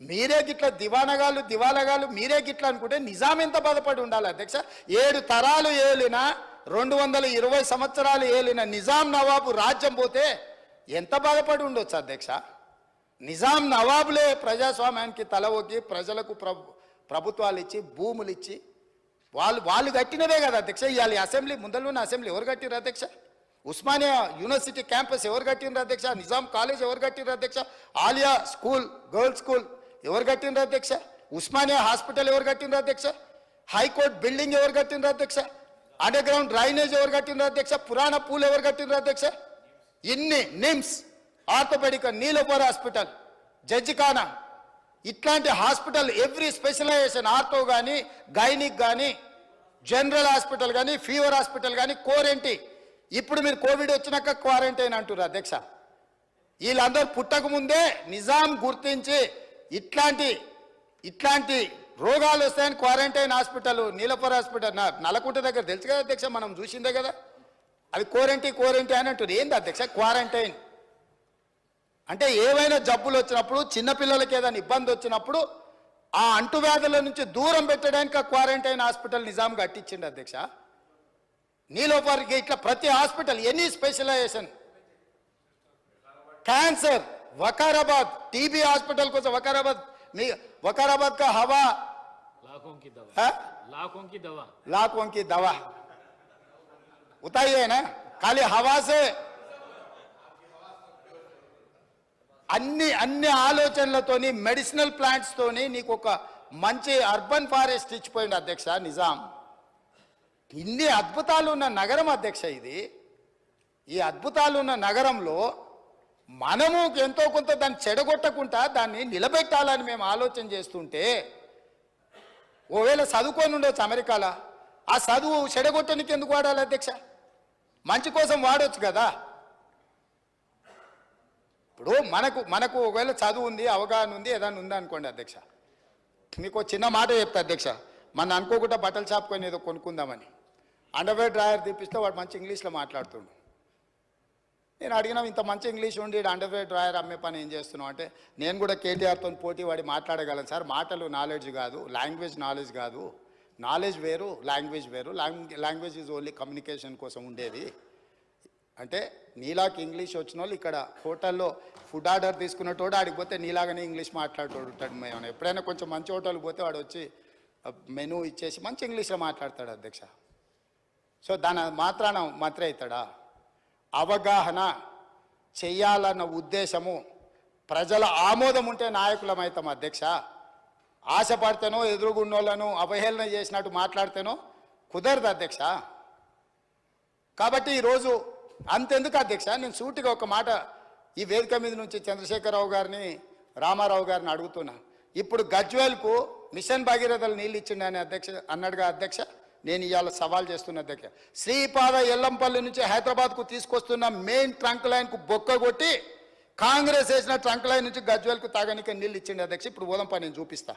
మీరే గిట్ల దివానగాళ్ళు దివాలగాళ్ళు మీరే గిట్ల అనుకుంటే నిజాం ఎంత బాధపడి ఉండాలి అధ్యక్ష? ఏడు తరాలు ఏలిన రెండు వందల ఇరవై సంవత్సరాలు ఏలిన నిజాం నవాబు రాజ్యం పోతే ఎంత బాధపడి ఉండొచ్చు అధ్యక్ష? నిజాం నవాబులే ప్రజాస్వామ్యానికి తల ఒగ్గి ప్రజలకు ప్రభు ప్రభుత్వాలు ఇచ్చి భూములు ఇచ్చి వాళ్ళు వాళ్ళు కట్టినవే కదా అధ్యక్ష? ఇవాళ అసెంబ్లీ అసెంబ్లీ ఉన్న అసెంబ్లీ ఎవరు కట్టిరు అధ్యక్ష? ఉస్మానియా యూనివర్సిటీ క్యాంపస్ ఎవరు కట్టిండ్రు అధ్యక్ష? నిజాం కాలేజ్ ఎవరు కట్టిండ్రు అధ్యక్ష? ఆలియా స్కూల్ గర్ల్స్ స్కూల్ ఎవరు కట్టిండ్రు అధ్యక్ష? ఉస్మానియా హాస్పిటల్ ఎవరు కట్టిండ్రు అధ్యక్ష? హైకోర్టు బిల్డింగ్ ఎవరు కట్టిండ్రు అధ్యక్ష? అండర్ గ్రౌండ్ డ్రైనేజ్ ఎవరు కట్టిండ్రు అధ్యక్ష? పురాణ పూలు ఎవరు కట్టిండ్రు అధ్యక్ష? ఇన్ని నిమ్స్ ఆర్థోపెడిక్ నీలోపర్ హాస్పిటల్ జడ్జిఖానా ఇట్లాంటి హాస్పిటల్ ఎవ్రీ స్పెషలైజేషన్ ఆర్థో కానీ గైనిక్ కానీ జనరల్ హాస్పిటల్ కానీ ఫీవర్ హాస్పిటల్ కానీ కోరెంటీ ఇప్పుడు మీరు కోవిడ్ వచ్చినాక క్వారంటైన్ అంటున్నారు అధ్యక్ష. వీళ్ళందరూ పుట్టకముందే నిజాం గుర్తించి ఇట్లాంటి ఇట్లాంటి రోగాలు వస్తాయని క్వారంటైన్ హాస్పిటల్ నీలపర్ హాస్పిటల్ నా నల్లకుంట దగ్గర తెలుసు కదా అధ్యక్ష మనం చూసిందే కదా? అది క్వారంటీ క్వారంటీ అని అంటుంది. ఏంది అధ్యక్ష క్వారంటైన్? అంటే ఏవైనా జబ్బులు వచ్చినప్పుడు చిన్నపిల్లలకి ఏదైనా ఇబ్బంది వచ్చినప్పుడు ఆ అంటువ్యాధుల నుంచి దూరం పెట్టడానికి ఆ క్వారంటైన్ హాస్పిటల్ నిజాం కట్టించిండు అధ్యక్ష. నీలోపర్కి ఇట్లా ప్రతి hospital any specialization. Cancer. Vikarabad TB hospital కోసం వకారాబాద్ మీ వకారాబాద్ కా హవా लाखों की दवा है? लाखों की दवा लाखों की दवा उताई है ना खाली हवा से అన్ని అన్ని ఆలోచనలతోని మెడిసినల్ ప్లాంట్స్ తోని నీకు ఒక మంచి అర్బన్ ఫారెస్ట్ ఇచ్చిపోయింది అధ్యక్ష నిజాం ఇన్ని అద్భుతాలు ఉన్న నగరం అధ్యక్ష ఇది ఈ అద్భుతాలు ఉన్న నగరంలో మనము ఎంతో కొంత దాన్ని చెడగొట్టకుండా దాన్ని నిలబెట్టాలని మేము ఆలోచన చేస్తుంటే ఓవేళ చదువుకొని ఉండొచ్చు అమెరికాలో ఆ చదువు చెడగొట్టడానికి ఎందుకు వాడాలి అధ్యక్ష? మంచి కోసం వాడొచ్చు కదా. ఇప్పుడు మనకు మనకు ఒకవేళ చదువు ఉంది అవగాహన ఉంది ఏదైనా ఉంది అనుకోండి అధ్యక్ష. మీకు ఒక చిన్న మాట చెప్తా అధ్యక్ష. మన అనుకోకుండా బట్టల షాప్ కొని ఏదో కొనుక్కుందామని. అండర్వేర్ డ్రాయర్ తీపిస్తే వాడు మంచి ఇంగ్లీష్లో మాట్లాడుతుండు. నేను అడిగినా ఇంత మంచి ఇంగ్లీష్ ఉండి అండర్వేర్ డ్రాయర్ అమ్మే పని ఏం చేస్తున్నావు? అంటే నేను కూడా కేటీఆర్తో పోటీ వాడి మాట్లాడగలను సార్. మాటలు నాలెడ్జ్ కాదు లాంగ్వేజ్ నాలెడ్జ్ కాదు. నాలెడ్జ్ వేరు లాంగ్వేజ్ వేరు. లాంగ్వేజ్ ఈజ్ ఓన్లీ కమ్యూనికేషన్ కోసం ఉండేది. అంటే నీలాకి ఇంగ్లీష్ వచ్చిన వాళ్ళు ఇక్కడ హోటల్లో ఫుడ్ ఆర్డర్ తీసుకున్నటోడు ఆడికి పోతే నీలాగానే ఇంగ్లీష్ మాట్లాడతాడు ఉంటాడు మేము. ఎప్పుడైనా కొంచెం మంచి హోటల్కి పోతే వాడు వచ్చి మెనూ ఇచ్చేసి మంచి ఇంగ్లీష్లో మాట్లాడతాడు అధ్యక్ష. సో దాని మాత్రాన మాత్రే అవుతాడా అవగాహన చెయ్యాలన్న ఉద్దేశము ప్రజల ఆమోదం ఉంటే నాయకులమవుతాం అధ్యక్ష. ఆశపడితేనో ఎదురుగున్నోళ్ళను అవహేళన చేసినట్టు మాట్లాడితేనో కుదరదు అధ్యక్ష. కాబట్టి ఈరోజు అంతెందుకు అధ్యక్ష? నేను సూటిగా ఒక మాట ఈ వేదిక మీద నుంచి చంద్రశేఖరరావు గారిని రామారావు గారిని అడుగుతున్నా. ఇప్పుడు గజ్వేల్కు మిషన్ భగీరథలు నీళ్ళు ఇచ్చిండని అధ్యక్ష అన్నాడుగా అధ్యక్ష. నేను ఇవాళ సవాల్ చేస్తున్న దగ్గర. శ్రీపాద ఎల్లంపల్లి నుంచి హైదరాబాద్కు తీసుకొస్తున్న మెయిన్ ట్రంక్ లైన్కు బొక్క కొట్టి కాంగ్రెస్ వేసిన ట్రంక్ లైన్ నుంచి గజ్వేల్కు తాగనికే నీళ్ళు ఇచ్చిండు అధ్యక్ష. ఇప్పుడు పోదాం నేను చూపిస్తా.